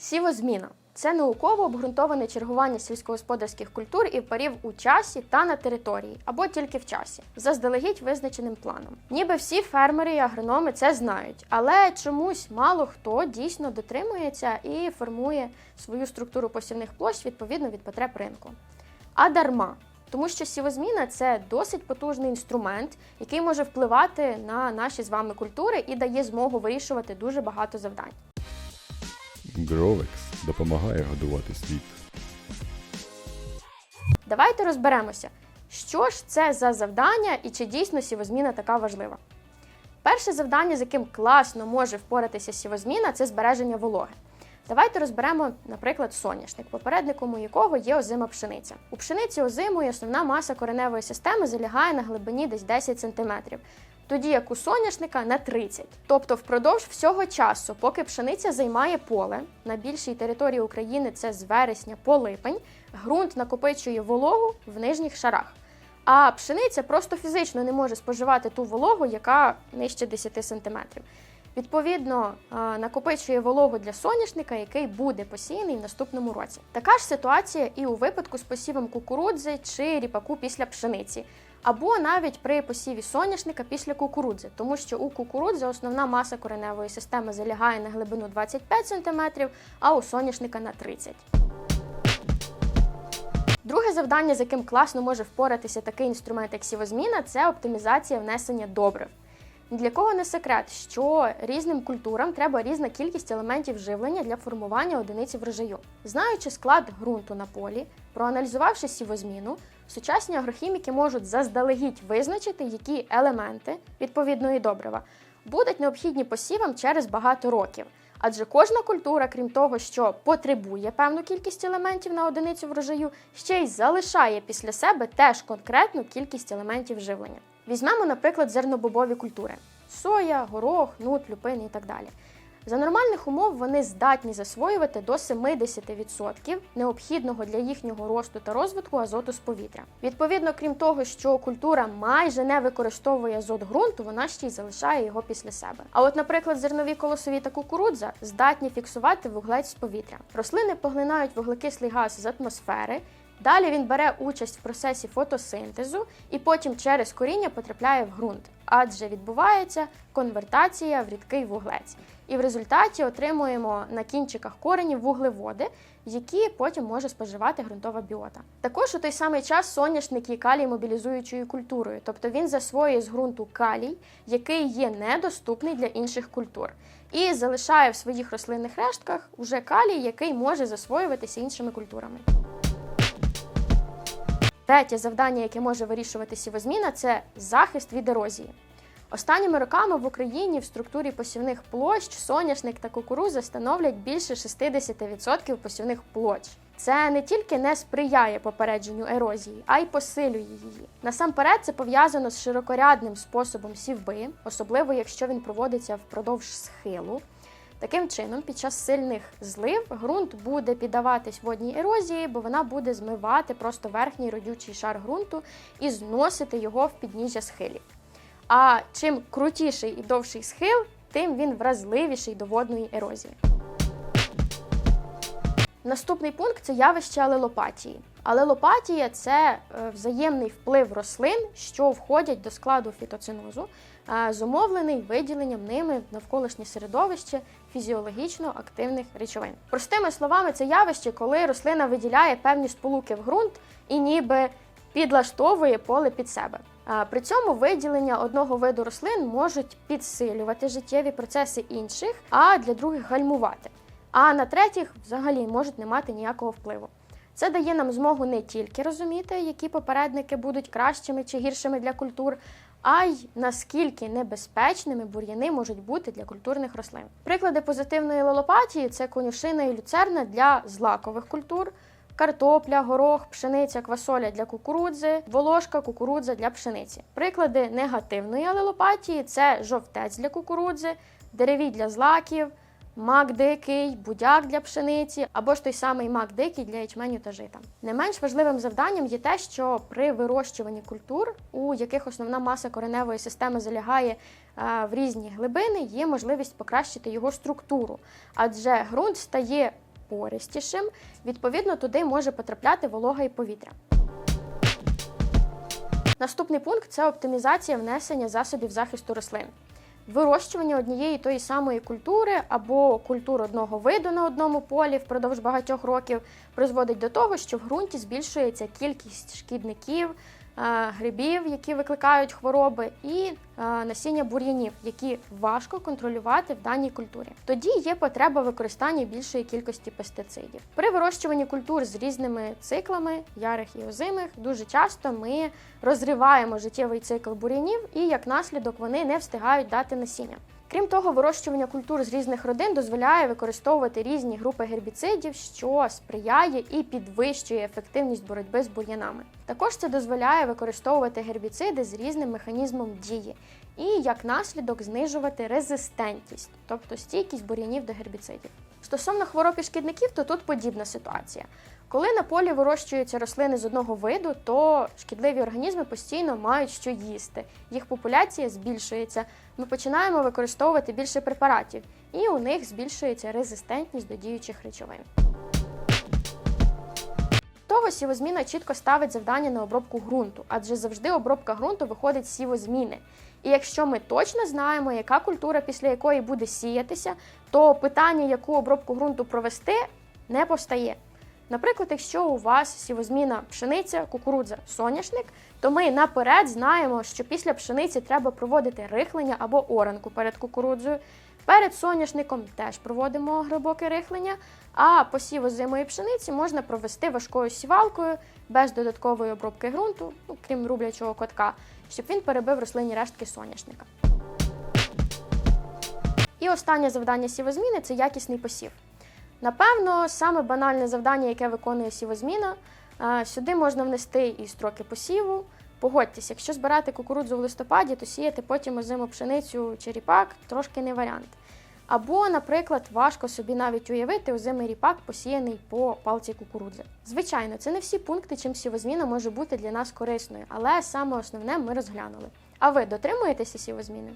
Сівозміна це науково обґрунтоване чергування сільськогосподарських культур і парів у часі та на території, або тільки в часі, заздалегідь визначеним планом. Ніби всі фермери і агрономи це знають, але чомусь мало хто дійсно дотримується і формує свою структуру посівних площ відповідно від потреб ринку. А дарма. Тому що сівозміна це досить потужний інструмент, який може впливати на наші з вами культури і дає змогу вирішувати дуже багато завдань. Гровекс допомагає годувати світ. Давайте розберемося, що ж це за завдання і чи дійсно сівозміна така важлива. Перше завдання, з яким класно може впоратися сівозміна, це збереження вологи. Давайте розберемо, наприклад, соняшник, попередником якого є озима пшениця. У пшениці озимої основна маса кореневої системи залягає на глибині десь 10 см, тоді як у соняшника на 30. Тобто впродовж всього часу, поки пшениця займає поле, на більшій території України це з вересня по липень, ґрунт накопичує вологу в нижніх шарах. А пшениця просто фізично не може споживати ту вологу, яка нижче 10 см. Відповідно, накопичує вологу для соняшника, який буде посіяний в наступному році. Така ж ситуація і у випадку з посівом кукурудзи чи ріпаку після пшениці, або навіть при посіві соняшника після кукурудзи, тому що у кукурудзи основна маса кореневої системи залягає на глибину 25 см, а у соняшника на 30 Друге завдання, з яким класно може впоратися такий інструмент, як сівозміна, це оптимізація внесення добрив. Ні Для кого не секрет, що різним культурам треба різна кількість елементів живлення для формування одиниці врожаю. Знаючи склад ґрунту на полі, проаналізувавши сівозміну, сучасні агрохіміки можуть заздалегідь визначити, які елементи відповідної добрива будуть необхідні посівам через багато років. Адже кожна культура, крім того, що потребує певну кількість елементів на одиницю врожаю, ще й залишає після себе теж конкретну кількість елементів живлення. Візьмемо, наприклад, зернобобові культури: соя, горох, нут, люпини і так далі. За нормальних умов вони здатні засвоювати до 70% необхідного для їхнього росту та розвитку азоту з повітря. Відповідно, крім того, що культура майже не використовує азот ґрунту, вона ще й залишає його після себе. А от, наприклад, зернові колосові та кукурудза здатні фіксувати вуглець з повітря. Рослини поглинають вуглекислий газ з атмосфери. Далі він бере участь в процесі фотосинтезу і потім через коріння потрапляє в ґрунт, адже відбувається конвертація в рідкий вуглець. І в результаті отримуємо на кінчиках коренів вуглеводи, які потім може споживати ґрунтова біота. Також у той самий час соняшник є калій мобілізуючою культурою, тобто він засвоює з ґрунту калій, який є недоступний для інших культур, і залишає в своїх рослинних рештках уже калій, який може засвоюватися іншими культурами. Третє завдання, яке може вирішувати сівозміна, це захист від ерозії. Останніми роками в Україні в структурі посівних площ соняшник та кукуруза становлять більше 60% посівних площ. Це не тільки не сприяє попередженню ерозії, а й посилює її. Насамперед, це пов'язано з широкорядним способом сівби, особливо якщо він проводиться впродовж схилу. Таким чином, під час сильних злив ґрунт буде піддаватись водній ерозії, бо вона буде змивати просто верхній родючий шар ґрунту і зносити його в підніжжя схилів. А чим крутіший і довший схил, тим він вразливіший до водної ерозії. Наступний пункт це явище алелопатії. Алелопатія це е, взаємний вплив рослин, що входять до складу фітоцинозу, зумовлений виділенням ними в навколишнє середовище фізіологічно активних речовин. Простими словами, це явище, коли рослина виділяє певні сполуки в ґрунт і ніби підлаштовує поле під себе. При цьому виділення одного виду рослин можуть підсилювати життєві процеси інших, а для других гальмувати. А на третіх взагалі можуть не мати ніякого впливу. Це дає нам змогу не тільки розуміти, які попередники будуть кращими чи гіршими для культур, а й наскільки небезпечними бур'яни можуть бути для культурних рослин. Приклади позитивної лелопатії це конюшина і люцерна для злакових культур, картопля, горох, пшениця, квасоля для кукурудзи, волошка, кукурудза для пшениці. Приклади негативної алелопатії це жовтець для кукурудзи, дереві для злаків. Мак дикий, будяк для пшениці або ж той самий мак дикий для ячменю та жита. Не менш важливим завданням є те, що при вирощуванні культур, у яких основна маса кореневої системи залягає е, в різні глибини, є можливість покращити його структуру, адже ґрунт стає пористішим, відповідно, туди може потрапляти волога і повітря. Наступний пункт це оптимізація внесення засобів захисту рослин. Вирощування однієї тої самої культури або культур одного виду на одному полі впродовж багатьох років призводить до того, що в ґрунті збільшується кількість шкідників, грибів, які викликають хвороби, і е, насіння бур'янів, які важко контролювати в даній культурі. Тоді є потреба використання більшої кількості пестицидів. При вирощуванні культур з різними циклами, ярих і озимих, дуже часто ми розриваємо життєвий цикл бур'янів, і як наслідок вони не встигають дати насіння. Крім того, вирощування культур з різних родин дозволяє використовувати різні групи гербіцидів, що сприяє і підвищує ефективність боротьби з бур'янами. Також це дозволяє використовувати гербіциди з різним механізмом дії і як наслідок знижувати резистентність, тобто стійкість бур'янів до гербіцидів. Стосовно хвороб і шкідників, то тут подібна ситуація. Коли на полі вирощуються рослини з одного виду, то шкідливі організми постійно мають що їсти. Їх популяція збільшується. Ми починаємо використовувати більше препаратів, і у них збільшується резистентність до діючих речовин. Того сівозміна чітко ставить завдання на обробку ґрунту, адже завжди обробка ґрунту виходить з сівозміни. І якщо ми точно знаємо, яка культура після якої буде сіятися, то питання, яку обробку ґрунту провести, не постає. Наприклад, якщо у вас сівозміна пшениця, кукурудза, соняшник, то ми наперед знаємо, що після пшениці треба проводити рихлення або оранку перед кукурудзою. Перед соняшником теж проводимо глибоке рихлення, а посів озимої пшениці можна провести важкою сівалкою без додаткової обробки ґрунту, ну, крім рублячого котка, щоб він перебив рослинні рештки соняшника. І останнє завдання сівозміни це якісний посів. Напевно, саме банальне завдання, яке виконує сівозміна, сюди можна внести і строки посіву. Погодьтесь, якщо збирати кукурудзу в листопаді, то сіяти потім озиму пшеницю чи ріпак трошки не варіант. Або, наприклад, важко собі навіть уявити озимий ріпак, посіяний по палці кукурудзи. Звичайно, це не всі пункти, чим сівозміна може бути для нас корисною, але саме основне ми розглянули. А ви дотримуєтеся сівозміни?